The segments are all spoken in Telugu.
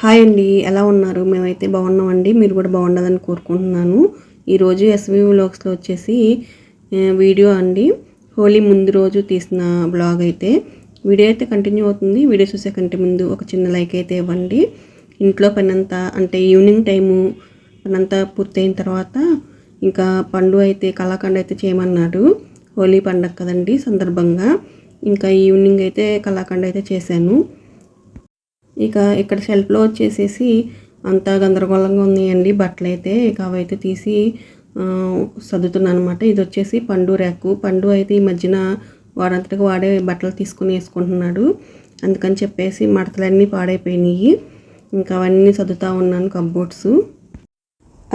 హాయ్ అండి ఎలా ఉన్నారు? మేమైతే బాగున్నామండి మీరు కూడా బాగుండదని కోరుకుంటున్నాను. ఈరోజు ఎస్వి వ్లాగ్స్లో వచ్చేసి వీడియో అండి. హోలీ ముందు రోజు తీసిన బ్లాగ్ అయితే. వీడియో అయితే కంటిన్యూ అవుతుంది. వీడియో చూసే కంటే ముందు ఒక చిన్న లైక్ అయితే ఇవ్వండి. ఇంట్లో పనంతా అంటే ఈవినింగ్ టైము పనంతా పూర్తయిన తర్వాత ఇంకా పండు అయితే కళాఖండ్ అయితే చేయమన్నాడు. హోలీ పండగ కదండి సందర్భంగా. ఇంకా ఈవినింగ్ అయితే కళాఖండ్ అయితే చేశాను. ఇక ఇక్కడ షెల్ఫ్లో వచ్చేసేసి అంతా గందరగోళంగా ఉన్నాయండి. బట్టలు అయితే ఇక అవైతే తీసి సర్దుతున్నాను అనమాట ఇది వచ్చేసి పండు ర్యాకు. పండు అయితే ఈ మధ్యన వాడంతటికి వాడే బట్టలు తీసుకుని వేసుకుంటున్నాడు. అందుకని చెప్పేసి మడతలన్నీ పాడైపోయినాయి. ఇంకా అవన్నీ సర్దుతా ఉన్నాను కబోర్డ్స్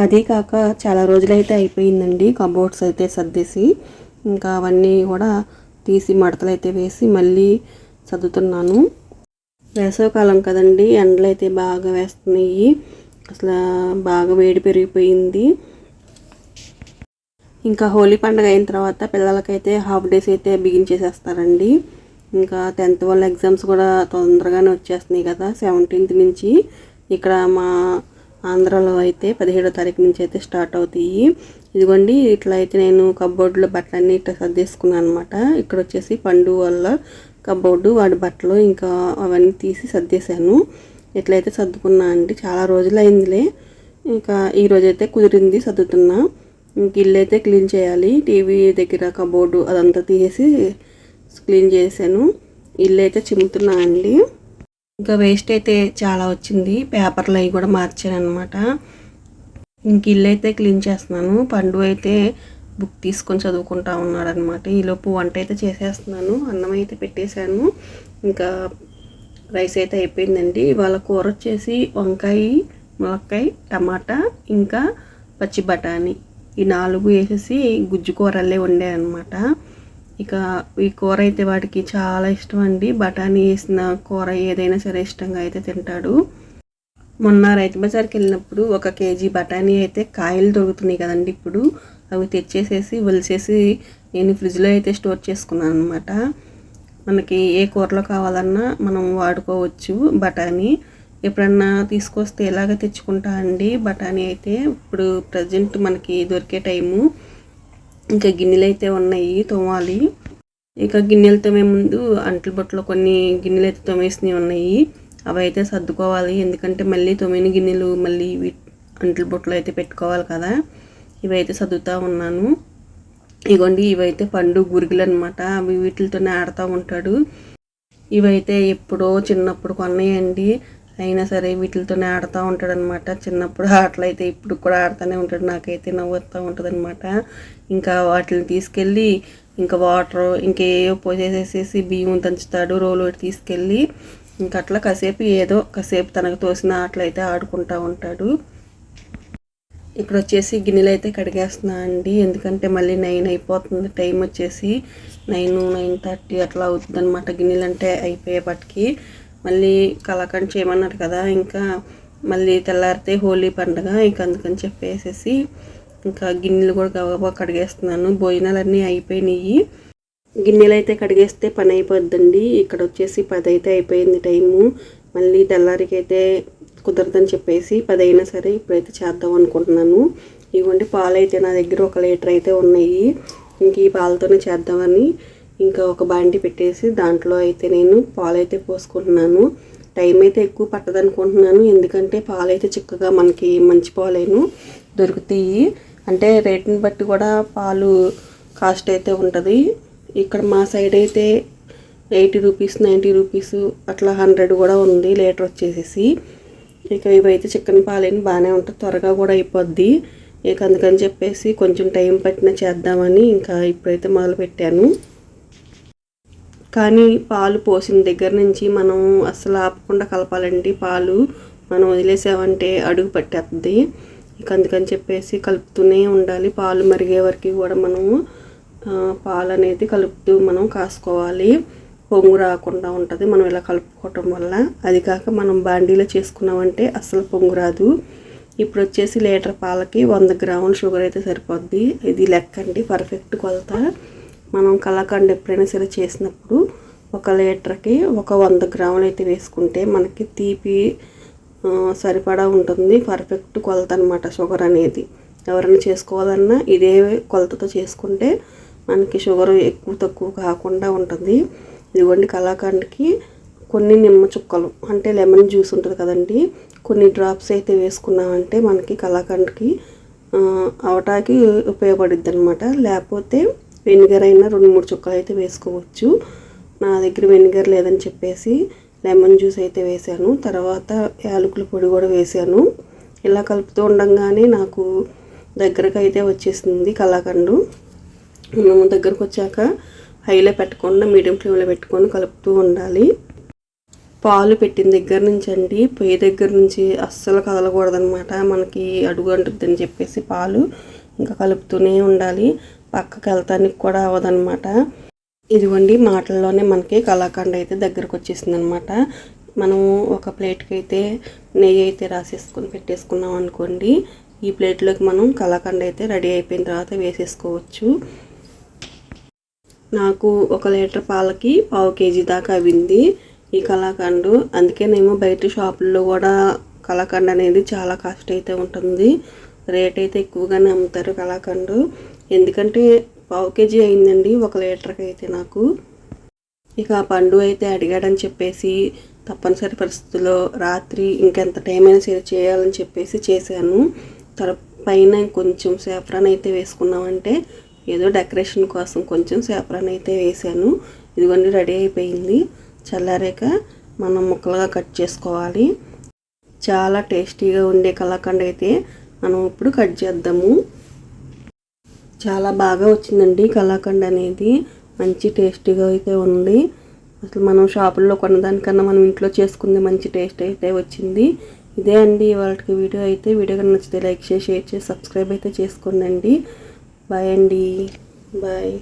అదే కాక చాలా రోజులైతే అయిపోయిందండి కబోర్డ్స్ అయితే సర్దేసి. ఇంకా అవన్నీ కూడా తీసి మడతలు అయితే వేసి మళ్ళీ సర్దుతున్నాను. వేసవికాలం కదండి ఎండలు అయితే బాగా వేస్తున్నాయి. అసలు బాగా వేడి పెరిగిపోయింది. ఇంకా హోలీ పండుగ అయిన తర్వాత పిల్లలకైతే హాఫ్ డేస్ అయితే బిగించేసేస్తారండి. ఇంకా టెన్త్ వాళ్ళ ఎగ్జామ్స్ కూడా తొందరగానే వచ్చేస్తున్నాయి కదా సెవెంటీన్త్ నుంచి. ఇక్కడ మా ఆంధ్రాలో అయితే పదిహేడో తారీఖు నుంచి అయితే స్టార్ట్ అవుతాయి. ఇదిగోండి ఇట్లా అయితే నేను కబోర్డ్లో బట్టలన్నీ ఇట్లా సర్దేసుకున్నాను అనమాట ఇక్కడ వచ్చేసి పండు వల్ల కబోర్డు వాడి బట్టలు ఇంకా అవన్నీ తీసి సర్దేశాను. ఎట్లయితే సర్దుకున్నా అండి చాలా రోజులు అయిందిలే ఇంకా ఈ కుదిరింది సర్దుతున్నా. ఇంక ఇల్లు అయితే క్లీన్ చేయాలి. టీవీ దగ్గర కబోర్డు అదంతా తీసేసి క్లీన్ చేశాను. ఇల్లు అయితే చిమ్ముతున్నా అండి. ఇంకా వేస్ట్ అయితే చాలా వచ్చింది. పేపర్లు అవి కూడా మార్చాను అనమాట ఇంక ఇల్లు అయితే క్లీన్ చేస్తున్నాను. పండు అయితే బుక్ తీసుకొని చదువుకుంటా ఉన్నాడనమాట ఈలోపు వంట అయితే చేసేస్తున్నాను. అన్నం అయితే పెట్టేశాను. ఇంకా రైస్ అయితే అయిపోయిందండి. ఇవాళ కూర వచ్చేసి వంకాయ ములక్కాయ టమాటా ఇంకా పచ్చి బఠానీ. ఈ నాలుగు వేసేసి గుజ్జు కూరలే వండే అనమాట ఇక ఈ కూర అయితే వాడికి చాలా ఇష్టం అండి బఠానీ వేసిన కూర ఏదైనా సరే ఇష్టంగా అయితే తింటాడు. మొన్న రైతు బజార్కి వెళ్ళినప్పుడు ఒక కేజీ బఠానీ అయితే కాయలు దొరుకుతున్నాయి కదండి ఇప్పుడు. అవి తెచ్చేసేసి ఒలిసేసి నేను ఫ్రిడ్జ్లో అయితే స్టోర్ చేసుకున్నాను అనమాట మనకి ఏ కూరలో కావాలన్నా మనం వాడుకోవచ్చు బఠానీ. ఎప్పుడన్నా తీసుకొస్తే ఎలాగ తెచ్చుకుంటా అండి? బఠానీ అయితే ఇప్పుడు ప్రజెంట్ మనకి దొరికే టైము. ఇంకా గిన్నెలు అయితే ఉన్నాయి తోమాలి. ఇక గిన్నెలు తోమే ముందు అంట్ల బొట్టలో కొన్ని గిన్నెలు అయితే తోమేసినవి ఉన్నాయి. అవి అయితే సర్దుకోవాలి. ఎందుకంటే మళ్ళీ తొమ్మిది గిన్నెలు మళ్ళీ వీ- అంట్ల బొట్టలో అయితే పెట్టుకోవాలి కదా. ఇవైతే చదువుతూ ఉన్నాను. ఇగోండి ఇవైతే పండు గురుగులు అనమాట అవి వీటితోనే ఆడుతూ ఉంటాడు. ఇవైతే ఎప్పుడో చిన్నప్పుడు కొన్నాయండి. అయినా సరే వీటితోనే ఆడుతూ ఉంటాడు అనమాట చిన్నప్పుడు ఆటలు అయితే ఇప్పుడు కూడా ఆడుతూనే ఉంటాడు. నాకైతే నవ్వుతూ ఉంటుంది అనమాట ఇంకా వాటిని తీసుకెళ్ళి ఇంకా వాటర్ ఇంకేవో పోసేసేసి బియ్యం దంచుతాడు రోలు ఒకటి తీసుకెళ్ళి ఇంకా అట్లా కాసేపు ఏదో కాసేపు తనకు తోసిన ఆటలు అయితే ఆడుకుంటూ ఉంటాడు. ఇక్కడ వచ్చేసి గిన్నెలు అయితే కడిగేస్తున్నా అండి. ఎందుకంటే మళ్ళీ నైన్ అయిపోతుంది. టైం వచ్చేసి నైన్ నైన్ థర్టీ అట్లా అవుతుంది అనమాట గిన్నెలు అంటే అయిపోయేపటికి. మళ్ళీ కలాకండ్ చేయమన్నారు కదా ఇంకా మళ్ళీ తెల్లారితే హోలీ పండుగ ఇంకా అందుకని చెప్పేసేసి ఇంకా గిన్నెలు కూడా గబగబా కడిగేస్తున్నాను. భోజనాలన్నీ అయిపోయినాయి గిన్నెలు అయితే కడిగేస్తే పని అయిపోద్దండి. ఇక్కడ వచ్చేసి పది అయితే అయిపోయింది టైము. మళ్ళీ తెల్లారికైతే కుదరదని చెప్పేసి పదైనా సరే ఇప్పుడైతే చేద్దాం అనుకుంటున్నాను. ఇవ్వండి పాలు అయితే నా దగ్గర ఒక లీటర్ అయితే ఉన్నాయి. ఇంక ఈ పాలతోనే చేద్దామని ఇంకా ఒక బాండి పెట్టేసి దాంట్లో అయితే నేను పాలు అయితే పోసుకుంటున్నాను. టైం అయితే ఎక్కువ పట్టదు అనుకుంటున్నాను ఎందుకంటే పాలు అయితే చిక్కగా మనకి మంచి పాలేను దొరుకుతాయి. అంటే రేటుని బట్టి కూడా పాలు కాస్ట్ అయితే ఉంటుంది. ఇక్కడ మా సైడ్ అయితే ఎయిటీ రూపీస్ నైంటీ రూపీస్ అట్లా హండ్రెడ్ కూడా ఉంది లీటర్ వచ్చేసేసి. ఇక ఇవైతే చికెన్ పాలేని బాగానే ఉంటుంది. త్వరగా కూడా అయిపోద్ది. ఇక అందుకని చెప్పేసి కొంచెం టైం పట్టిన చేద్దామని ఇంకా ఇప్పుడైతే మొదలు పెట్టాను. కానీ పాలు పోసిన దగ్గర నుంచి మనం అస్సలు ఆపకుండా కలపాలండి పాలు. మనం వదిలేసామంటే అడుగు పట్టేస్తుంది ఇక అందుకని చెప్పేసి కలుపుతూనే ఉండాలి. పాలు మరిగే వరకు కూడా మనము పాలు అనేది కలుపుతూ మనం కాసుకోవాలి. పొంగు రాకుండా ఉంటుంది. మనం ఇలా కలుపుకోవటం వల్ల. అది కాక మనం బాండీలో చేసుకున్నామంటే అస్సలు పొంగు రాదు. ఇప్పుడు వచ్చేసి లీటర్ పాలకి వంద గ్రాముల షుగర్ అయితే సరిపోద్ది. ఇది లెక్క అండి పర్ఫెక్ట్ కొలత. మనం కలాకండ్ ఎప్పుడైనా సరే చేసినప్పుడు. ఒక లీటర్కి ఒక వంద గ్రాములు అయితే వేసుకుంటే మనకి తీపి సరిపడా ఉంటుంది. పర్ఫెక్ట్ కొలత అనమాట షుగర్ అనేది. ఎవరైనా చేసుకోవాలన్నా ఇదే కొలతతో చేసుకుంటే మనకి షుగర్ ఎక్కువ తక్కువ కాకుండా ఉంటుంది. ఇదిగోండి కలాకండ్కి కొన్ని నిమ్మ చుక్కలు అంటే లెమన్ జ్యూస్ ఉంటుంది కదండి కొన్ని డ్రాప్స్ అయితే వేసుకున్నామంటే మనకి కలాకండ్కి అవటాకి ఉపయోగపడుద్ది అనమాట లేకపోతే వెనిగర్ అయినా రెండు మూడు చుక్కలు అయితే వేసుకోవచ్చు. నా దగ్గర వెనిగర్ లేదని చెప్పేసి లెమన్ జ్యూస్ అయితే వేసాను తర్వాత యాలకుల పొడి కూడా వేసాను ఇలా కలుపుతూ ఉండంగానే నాకు దగ్గరకు అయితే వచ్చేసింది కలాకండు మనము దగ్గరకు వచ్చాక హైలో పెట్టకుండా మీడియం ఫ్లేమ్లో పెట్టుకొని కలుపుతూ ఉండాలి. పాలు పెట్టిన దగ్గర నుంచి అండి పొయ్యి దగ్గర నుంచి అస్సలు కదలకూడదనమాట మనకి అడుగు అంటుద్దని చెప్పేసి పాలు ఇంకా కలుపుతూనే ఉండాలి. పక్కకి వెళ్తానికి కూడా అవ్వదనమాట ఇదిగోండి మాటల్లోనే మనకి కలాకండ్ అయితే దగ్గరకు వచ్చేసింది అనమాట మనం ఒక ప్లేట్కి అయితే నెయ్యి అయితే రాసేసుకొని పెట్టేసుకున్నాం అనుకోండి ఈ ప్లేట్లోకి మనం కలాకండ్ అయితే రెడీ అయిపోయిన తర్వాత వేసేసుకోవచ్చు. నాకు ఒక లీటర్ పాలకి పావు కేజీ దాకా అవింది ఈ కలాకండు అందుకేనేమో బయట షాపుల్లో కూడా కళాఖండ్ అనేది చాలా కాస్ట్ అయితే ఉంటుంది. రేట్ అయితే ఎక్కువగానే అమ్ముతారు కలాకండు ఎందుకంటే పావు కేజీ అయిందండి ఒక లీటర్కి అయితే నాకు. ఇక ఆ పండు అయితే అడిగాడని చెప్పేసి తప్పనిసరి పరిస్థితుల్లో రాత్రి ఇంకెంత టైం అయినా సరే చేయాలని చెప్పేసి చేశాను. తర పైన కొంచెం సేఫ్రాన్ అయితే వేసుకున్నామంటే ఏదో డెకరేషన్ కోసం కొంచెం సేఫ్రాన్ అయితే వేసాను ఇదిగోండి రెడీ అయిపోయింది. చల్లారాక మనం ముక్కలుగా కట్ చేసుకోవాలి. చాలా టేస్టీగా ఉండే కలాకండ్ అయితే మనం ఇప్పుడు కట్ చేద్దాము. చాలా బాగా వచ్చిందండి కలాకండ్ అనేది. మంచి టేస్టీగా అయితే ఉంది. అసలు మనం షాపుల్లో కొన్నదానికన్నా మనం ఇంట్లో చేసుకుంది మంచి టేస్ట్ అయితే వచ్చింది. ఇదే అండి ఇవాళకి వీడియో అయితే. వీడియో కన్నా నచ్చితే లైక్ చేసి షేర్ చేసి సబ్స్క్రైబ్ అయితే చేసుకోండి బాయ్ అండి బాయ్